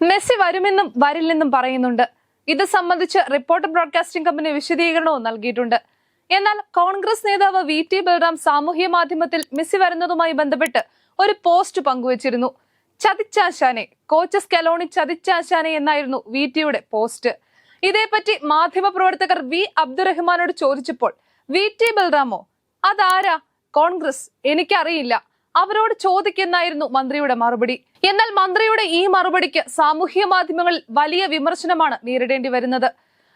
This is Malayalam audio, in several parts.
മെസ്സി വരുമെന്നും വരില്ലെന്നും പറയുന്നുണ്ട്. ഇത് സംബന്ധിച്ച് റിപ്പോർട്ടർ ബ്രോഡ്കാസ്റ്റിംഗ് കമ്പനി വിശദീകരണവും നൽകിയിട്ടുണ്ട്. എന്നാൽ കോൺഗ്രസ് നേതാവ് വി ടി ബൽറാം സാമൂഹ്യ മാധ്യമത്തിൽ മെസ്സി വരുന്നതുമായി ബന്ധപ്പെട്ട് ഒരു പോസ്റ്റ് പങ്കുവച്ചിരുന്നു. ചതിച്ചാശാനെ കോച്ച് സ്കലോണി ചതിച്ചാശാനെ എന്നായിരുന്നു വി ടിയുടെ പോസ്റ്റ്. ഇതേപ്പറ്റി മാധ്യമപ്രവർത്തകർ വി അബ്ദുറഹ്മാനോട് ചോദിച്ചപ്പോൾ വി ടി ബൽറാമോ അതാരാ? കോൺഗ്രസ്? എനിക്കറിയില്ല. അവരോട് ചോദിക്കുന്നായിരുന്നു മന്ത്രിയുടെ മറുപടി. എന്നാൽ മന്ത്രിയുടെ ഈ മറുപടിക്ക് സാമൂഹ്യ മാധ്യമങ്ങളിൽ വലിയ വിമർശനമാണ് നേരിടേണ്ടി വരുന്നത്.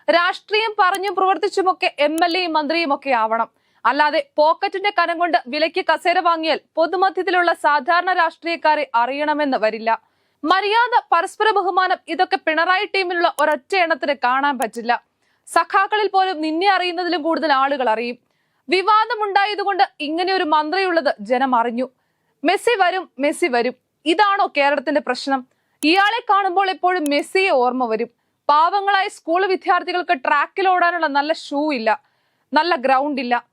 രാഷ്ട്രീയം പറഞ്ഞും പ്രവർത്തിച്ചുമൊക്കെ എം എൽ എയും മന്ത്രിയും ഒക്കെ ആവണം. അല്ലാതെ പോക്കറ്റിന്റെ കനം കൊണ്ട് വിലയ്ക്ക് കസേര വാങ്ങിയാൽ പൊതുമധ്യത്തിലുള്ള സാധാരണ രാഷ്ട്രീയക്കാരെ അറിയണമെന്ന് വരില്ല. മര്യാദ പരസ്പര ബഹുമാനം ഇതൊക്കെ പിണറായി ടീമിലുള്ള ഒരൊറ്റ എണ്ണത്തിന് കാണാൻ പറ്റില്ല. സഖാക്കളിൽ പോലും നിന്നെ അറിയുന്നതിലും കൂടുതൽ ആളുകൾ അറിയും. വിവാദമുണ്ടായതുകൊണ്ട് ഇങ്ങനെ ഒരു മന്ത്രിയുള്ളത് ജനം അറിഞ്ഞു. മെസ്സി വരും മെസ്സി വരും. ഇതാണോ കേരളത്തിന്റെ പ്രശ്നം? ഇയാളെ കാണുമ്പോൾ എപ്പോഴും മെസ്സിയെ ഓർമ്മ വരും. പാവങ്ങളായ സ്കൂൾ വിദ്യാർത്ഥികൾക്ക് ട്രാക്കിൽ ഓടാനുള്ള നല്ല ഷൂ ഇല്ല. നല്ല ഗ്രൗണ്ട് ഇല്ല.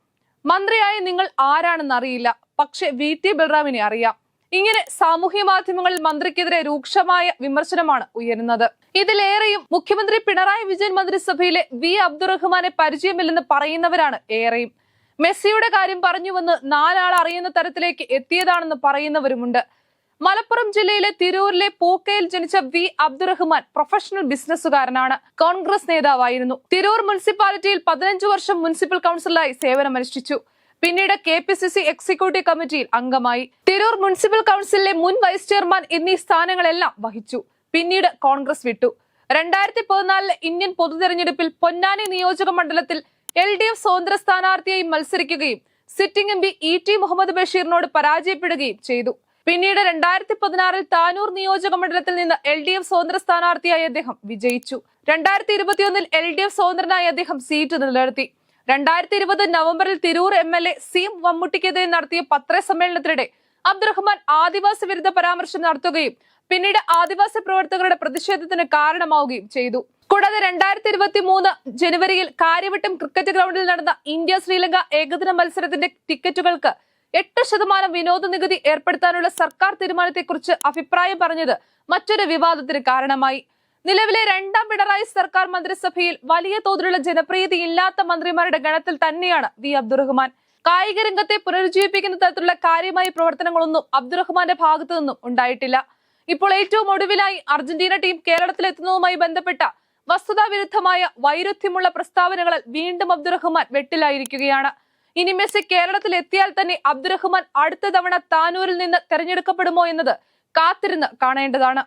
മന്ത്രിയായ നിങ്ങൾ ആരാണെന്ന് അറിയില്ല. പക്ഷെ വി. ടി. ബൽറാമിനെ അറിയാം. ഇങ്ങനെ സാമൂഹ്യ മാധ്യമങ്ങളിൽ മന്ത്രിക്കെതിരെ രൂക്ഷമായ വിമർശനമാണ് ഉയരുന്നത്. ഇതിലേറെയും മുഖ്യമന്ത്രി പിണറായി വിജയൻ മന്ത്രിസഭയിലെ വി. അബ്ദുറഹ്മാനെ പരിചയമില്ലെന്ന് പറയുന്നവരാണ് ഏറെയും. മെസ്സിയുടെ കാര്യം പറഞ്ഞുവെന്ന് നാലാൾ അറിയുന്ന തരത്തിലേക്ക് എത്തിയതാണെന്ന് പറയുന്നവരുമുണ്ട്. മലപ്പുറം ജില്ലയിലെ തിരൂരിലെ പൂക്കയിൽ ജനിച്ച വി അബ്ദുറഹ്മാൻ പ്രൊഫഷണൽ ബിസിനസ്സുകാരനാണ്. കോൺഗ്രസ് നേതാവായിരുന്നു. തിരൂർ മുനിസിപ്പാലിറ്റിയിൽ പതിനഞ്ചു വർഷം മുനിസിപ്പൽ കൗൺസിലറായി സേവനമനുഷ്ഠിച്ചു. പിന്നീട് K P C C executive കമ്മിറ്റിയിൽ അംഗമായി. തിരൂർ മുനിസിപ്പൽ കൗൺസിലിലെ മുൻ വൈസ് ചെയർമാൻ എന്നീ സ്ഥാനങ്ങളെല്ലാം വഹിച്ചു. പിന്നീട് കോൺഗ്രസ് വിട്ടു. രണ്ടായിരത്തി പതിനാലിലെ ഇന്ത്യൻ പൊതുതെരഞ്ഞെടുപ്പിൽ പൊന്നാനി നിയോജക മണ്ഡലത്തിൽ എൽ ഡി എഫ് സ്വതന്ത്ര സ്ഥാനാർത്ഥിയായി മത്സരിക്കുകയും sitting M P E T Muhammad ബഷീറിനോട് പരാജയപ്പെടുകയും ചെയ്തു. പിന്നീട് രണ്ടായിരത്തി പതിനാറിൽ താനൂർ നിയോജക മണ്ഡലത്തിൽ നിന്ന് എൽ ഡി എഫ് സ്വതന്ത്ര സ്ഥാനാർത്ഥിയായി അദ്ദേഹം വിജയിച്ചു. രണ്ടായിരത്തി ഇരുപത്തിയൊന്നിൽ എൽ ഡി എഫ് സ്വതന്ത്രനായി അദ്ദേഹം സീറ്റ് നിലനിർത്തി. രണ്ടായിരത്തി ഇരുപത് നവംബറിൽ Tirur M L A C മമ്മൂട്ടിക്കെതിരെ നടത്തിയ പത്രസമ്മേളനത്തിനിടെ അബ്ദുറഹ്മാൻ ആദിവാസി വിരുദ്ധ പരാമർശം നടത്തുകയും പിന്നീട് ആദിവാസി പ്രവർത്തകരുടെ പ്രതിഷേധത്തിന് കാരണമാവുകയും ചെയ്തു. കൂടാതെ രണ്ടായിരത്തി ഇരുപത്തി മൂന്ന് ജനുവരിയിൽ കാര്യവട്ടം ക്രിക്കറ്റ് ഗ്രൗണ്ടിൽ നടന്ന ഇന്ത്യ ശ്രീലങ്ക ഏകദിന മത്സരത്തിന്റെ ടിക്കറ്റുകൾക്ക് എട്ട് ശതമാനം വിനോദ നികുതി ഏർപ്പെടുത്താനുള്ള സർക്കാർ തീരുമാനത്തെക്കുറിച്ച് അഭിപ്രായം പറഞ്ഞത് മറ്റൊരു വിവാദത്തിന് കാരണമായി. നിലവിലെ രണ്ടാം പിണറായി സർക്കാർ മന്ത്രിസഭയിൽ വലിയ തോതിലുള്ള ജനപ്രീതി ഇല്ലാത്ത മന്ത്രിമാരുടെ ഗണത്തിൽ തന്നെയാണ് വി അബ്ദുറഹ്മാൻ. കായിക രംഗത്തെ പുനരുജ്ജീവിപ്പിക്കുന്ന തരത്തിലുള്ള കാര്യമായ പ്രവർത്തനങ്ങളൊന്നും അബ്ദുറഹ്മാന്റെ ഭാഗത്തു നിന്നും ഉണ്ടായിട്ടില്ല. ഇപ്പോൾ ഏറ്റവും ഒടുവിലായി അർജന്റീന ടീം കേരളത്തിലെത്തുന്നതുമായി ബന്ധപ്പെട്ട വസ്തുതാവിരുദ്ധമായ വൈരുദ്ധ്യമുള്ള പ്രസ്താവനകളിൽ വീണ്ടും അബ്ദുറഹ്മാൻ വെട്ടിലായിരിക്കുകയാണ്. ഇനി മെസ്സി കേരളത്തിൽ എത്തിയാൽ തന്നെ അബ്ദുറഹ്മാൻ അടുത്ത തവണ താനൂരിൽ നിന്ന് തെരഞ്ഞെടുക്കപ്പെടുമോ എന്നത് കാത്തിരുന്ന് കാണേണ്ടതാണ്.